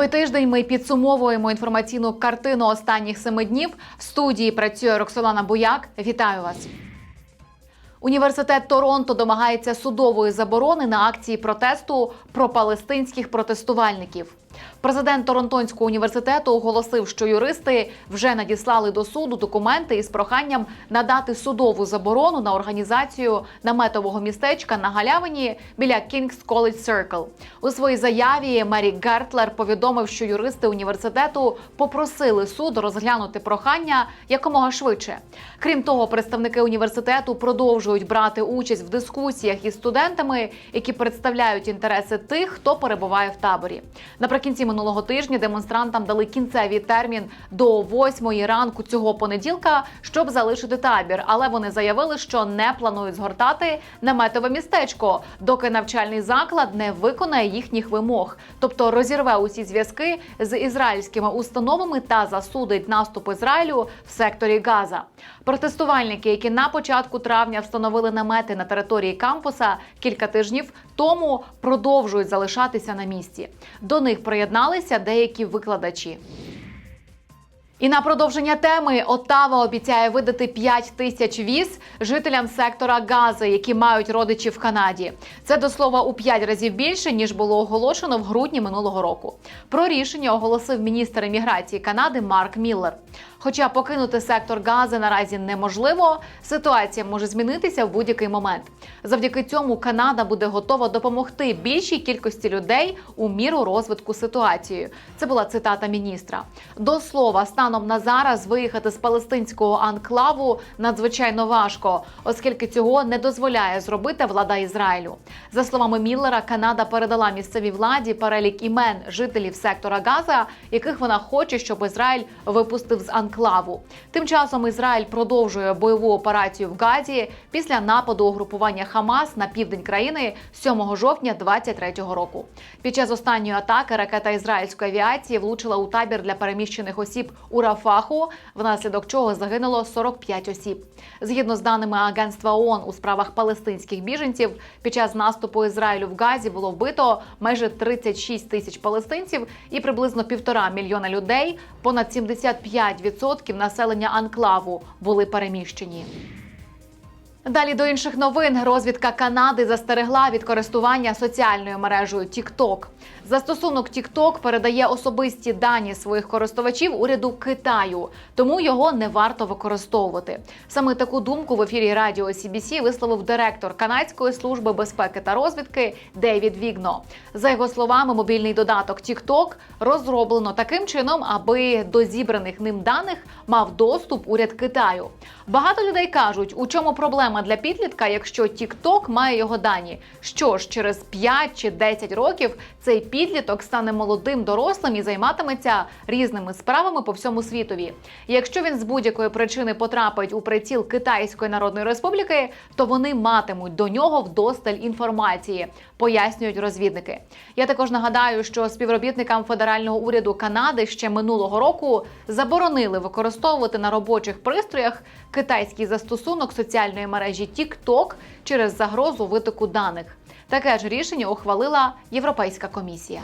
Новий тиждень ми підсумовуємо інформаційну картину останніх семи днів. В студії працює Роксолана Буяк. Вітаю вас. Університет Торонто домагається судової заборони на акції протесту про палестинських протестувальників. Президент Торонтонського університету оголосив, що юристи вже надіслали до суду документи із проханням надати судову заборону на організацію наметового містечка на галявині біля King's College Circle. У своїй заяві Мері Гертлер повідомив, що юристи університету попросили суд розглянути прохання якомога швидше. Крім того, представники університету продовжують брати участь в дискусіях із студентами, які представляють інтереси тих, хто перебуває в таборі. Наприкінці минулого тижня демонстрантам дали кінцевий термін до 8 ранку цього понеділка, щоб залишити табір. Але вони заявили, що не планують згортати наметове містечко, доки навчальний заклад не виконає їхніх вимог, тобто розірве усі зв'язки з ізраїльськими установами та засудить наступ Ізраїлю в секторі Газа. Протестувальники, які на початку травня встановили намети на території кампуса кілька тижнів тому, продовжують залишатися на місці. До них приєдналися деякі викладачі. І на продовження теми Отава обіцяє видати 5 тисяч віз жителям сектора Гази, які мають родичі в Канаді. Це до слова у 5 разів більше ніж було оголошено в грудні минулого року. Про рішення оголосив міністр імміграції Канади Марк Міллер. Хоча покинути сектор Гази наразі неможливо, ситуація може змінитися в будь-який момент. Завдяки цьому Канада буде готова допомогти більшій кількості людей у міру розвитку ситуації. Це була цитата міністра. До слова, станом на зараз виїхати з палестинського анклаву надзвичайно важко, оскільки цього не дозволяє зробити влада Ізраїлю. За словами Міллера, Канада передала місцевій владі перелік імен жителів сектора Газа, яких вона хоче, щоб Ізраїль випустив з анклаву. Тим часом Ізраїль продовжує бойову операцію в Газі після нападу угрупування Хамас на південь країни 7 жовтня 2023 року. Під час останньої атаки ракета ізраїльської авіації влучила у табір для переміщених осіб у Рафаху, внаслідок чого загинуло 45 осіб. Згідно з даними Агентства ООН у справах палестинських біженців, під час наступу Ізраїлю в Газі було вбито майже 36 тисяч палестинців і приблизно півтора мільйона людей. Понад 75% населення анклаву були переміщені. Далі до інших новин розвідка Канади застерегла від користування соціальною мережею TikTok. Застосунок TikTok передає особисті дані своїх користувачів уряду Китаю, тому його не варто використовувати. Саме таку думку в ефірі радіо CBC висловив директор канадської служби безпеки та розвідки Дейвід Вігно. За його словами, мобільний додаток TikTok розроблено таким чином, аби до зібраних ним даних мав доступ уряд Китаю. Багато людей кажуть, у чому проблема для підлітка, якщо TikTok має його дані. Що ж, через 5 чи 10 років цей підліток стане молодим дорослим і займатиметься різними справами по всьому світові. Якщо він з будь-якої причини потрапить у приціл Китайської Народної Республіки, то вони матимуть до нього вдосталь інформації, пояснюють розвідники. Я також нагадаю, що співробітникам федерального уряду Канади ще минулого року заборонили використовувати на робочих пристроях китайський застосунок соціальної мережі TikTok через загрозу витоку даних. Таке ж рішення ухвалила Європейська комісія.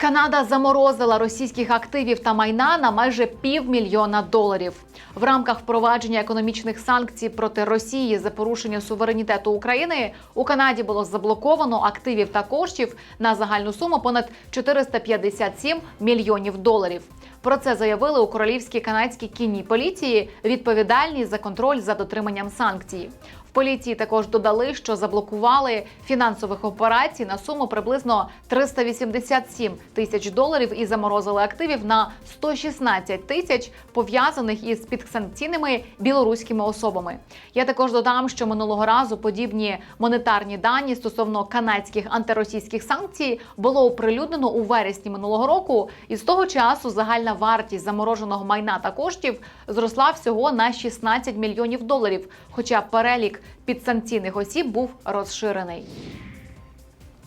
Канада заморозила російських активів та майна на майже півмільйона доларів в рамках впровадження економічних санкцій проти Росії за порушення суверенітету України. У Канаді було заблоковано активів та коштів на загальну суму понад 457 мільйонів доларів. Про це заявили у королівській канадській кінній поліції, відповідальній за контроль за дотриманням санкцій. В поліції також додали, що заблокували фінансових операцій на суму приблизно 387 тисяч доларів і заморозили активів на 116 тисяч пов'язаних із підсанкційними білоруськими особами. Я також додам, що минулого разу подібні монетарні дані стосовно канадських антиросійських санкцій було оприлюднено у вересні минулого року, і з того часу загальна вартість замороженого майна та коштів зросла всього на 16 мільйонів доларів. Хоча перелік підсанкційних осіб був розширений.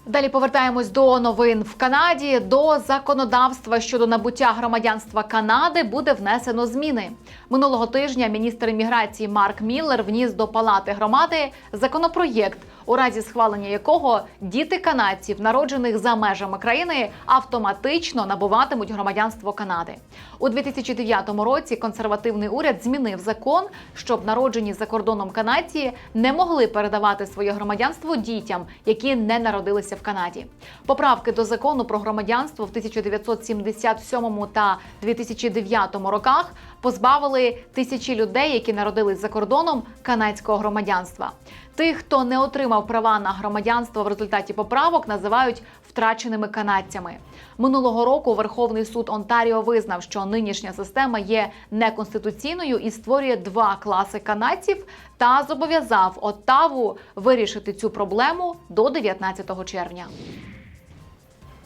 Далі повертаємось до новин в Канаді. До законодавства щодо набуття громадянства Канади буде внесено зміни. Минулого тижня міністр імміграції Марк Міллер вніс до палати громади законопроєкт у разі схвалення якого діти канадців, народжених за межами країни, автоматично набуватимуть громадянство Канади. У 2009 році консервативний уряд змінив закон, щоб народжені за кордоном канадці не могли передавати своє громадянство дітям, які не народилися в Канаді. Поправки до закону про громадянство в 1977 та 2009 роках позбавили тисячі людей, які народились за кордоном канадського громадянства. Тих, хто не отримав права на громадянство в результаті поправок, називають втраченими канадцями. Минулого року Верховний суд Онтаріо визнав, що нинішня система є неконституційною і створює два класи канадців та зобов'язав Оттаву вирішити цю проблему до 19 червня.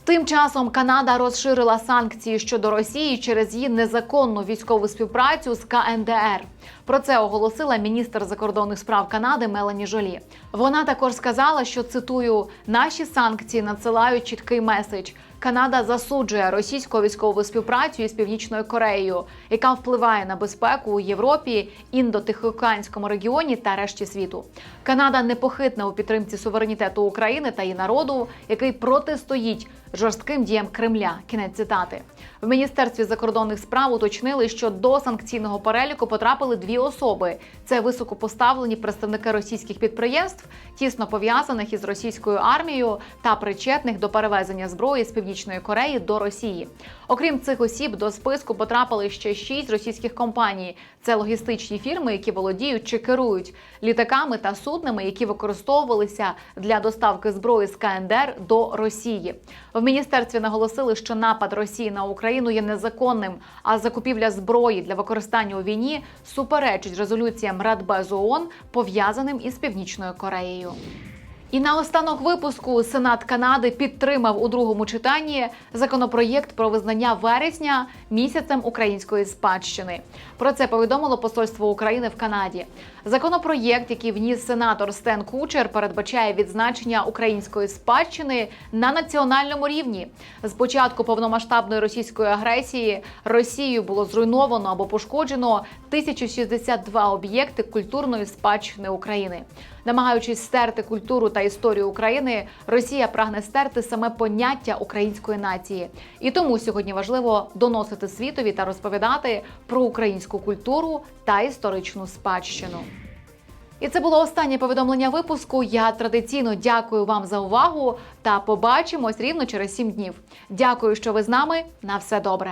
Тим часом Канада розширила санкції щодо Росії через її незаконну військову співпрацю з КНДР. Про це оголосила міністр закордонних справ Канади Мелані Жолі. Вона також сказала, що цитую: наші санкції надсилають чіткий меседж. Канада засуджує російську військову співпрацю із Північною Кореєю, яка впливає на безпеку у Європі, індотихоокеанському регіоні та решті світу. Канада непохитна у підтримці суверенітету України та її народу, який протистоїть жорстким діям Кремля. Кінець цитати в міністерстві закордонних справ уточнили, що до санкційного переліку потрапили дві особи: це високопоставлені представники російських підприємств, тісно пов'язаних із російською армією та причетних до перевезення зброї з північної Кореї до Росії. Окрім цих осіб, до списку потрапили ще шість російських компаній. Це логістичні фірми, які володіють чи керують літаками та суднами, які використовувалися для доставки зброї з КНДР до Росії. В міністерстві наголосили, що напад Росії на Україну є незаконним, а закупівля зброї для використання у війні суперечить резолюціям Радбезу ООН, пов'язаним із Північною Кореєю. І наостанок випуску Сенат Канади підтримав у другому читанні законопроєкт про визнання вересня місяцем української спадщини. Про це повідомило посольство України в Канаді. Законопроєкт, який вніс сенатор Стен Кучер, передбачає відзначення української спадщини на національному рівні. З початку повномасштабної російської агресії Росією було зруйновано або пошкоджено 1062 об'єкти культурної спадщини України. Намагаючись стерти культуру та історію України, Росія прагне стерти саме поняття української нації. І тому сьогодні важливо доносити світові та розповідати про українську культуру та історичну спадщину. І це було останнє повідомлення випуску. Я традиційно дякую вам за увагу та побачимось рівно через сім днів. Дякую, що ви з нами. На все добре.